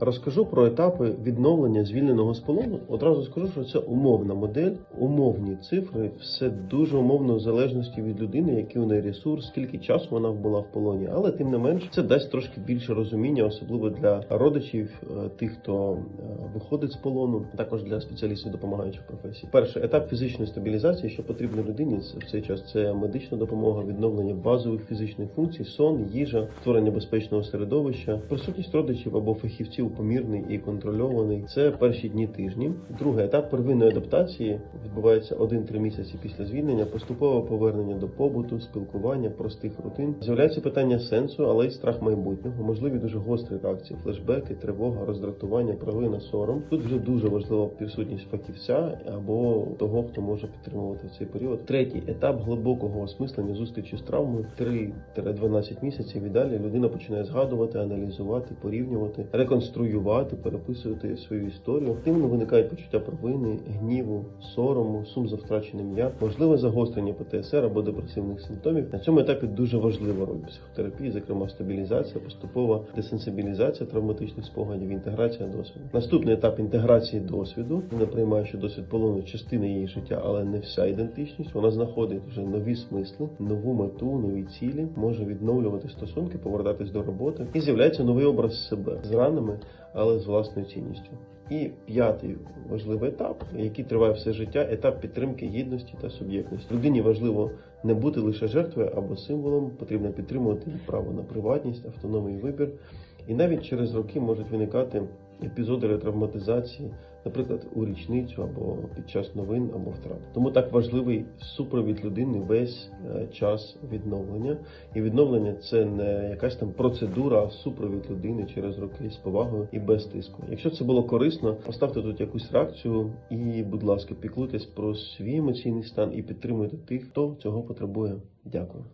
Розкажу про етапи відновлення звільненого з полону. Одразу скажу, що це умовна модель, умовні цифри, все дуже умовно в залежності від людини, який у неї ресурс, скільки часу вона була в полоні. Але тим не менш, це дасть трошки більше розуміння, особливо для родичів, е, тих, хто е, виходить з полону, також для спеціалістів допомагаючих професій. Перший етап фізичної стабілізації, що потрібно людині в цей час, це медична допомога, відновлення базових фізичних функцій, сон, їжа, створення безпечного середовища, присутність родичів або фахівців помірний і контрольований. Це перші дні тижні. Другий етап первинної адаптації відбувається 1-3 місяці після звільнення, поступове повернення до побуту, спілкування, простих рутин. З'являється питання сенсу, але й страх майбутнього, можливі дуже гострі реакції, флешбеки, тривога, роздратування, провина, сором. Тут вже дуже важлива присутність фахівця або того, хто може підтримувати в цей період. Третій етап глибокого осмислення зустрічі з травмою 3-12 місяців. І далі людина починає згадувати, аналізувати, порівнювати, реконструювати, переписувати свою історію. Активно виникають почуття провини, гніву, сорому, сум за втраченим я, можливе загострення ПТСР або депресивних симптомів. На цьому етапі дуже важлива роль психотерапії, зокрема стабілізація, поступова десенсибілізація травматичних спогадів, інтеграція досвіду. Наступний етап інтеграції досвіду. Вона приймає, що досвід полону частина її життя, але не вся ідентичність. Вона знаходить вже нові смисли, нову мету, нові цілі, може відновлювати стосунки, повертатись до роботи, і з'являється новий образ себе з ранами, але з власною цінністю. І п'ятий важливий етап, який триває все життя, етап підтримки гідності та суб'єктності. Людині важливо не бути лише жертвою або символом, потрібно підтримувати право на приватність, автономний вибір. І навіть через роки можуть виникати епізоди ретравматизації, наприклад, у річницю або під час новин або втрат. Тому так важливий супровід людини весь е, час відновлення. І відновлення це не якась там процедура, супровід людини через роки з повагою і без тиску. Якщо це було корисно, поставте тут якусь реакцію і, будь ласка, піклуйтесь про свій емоційний стан і підтримуйте тих, хто цього потребує. Дякую.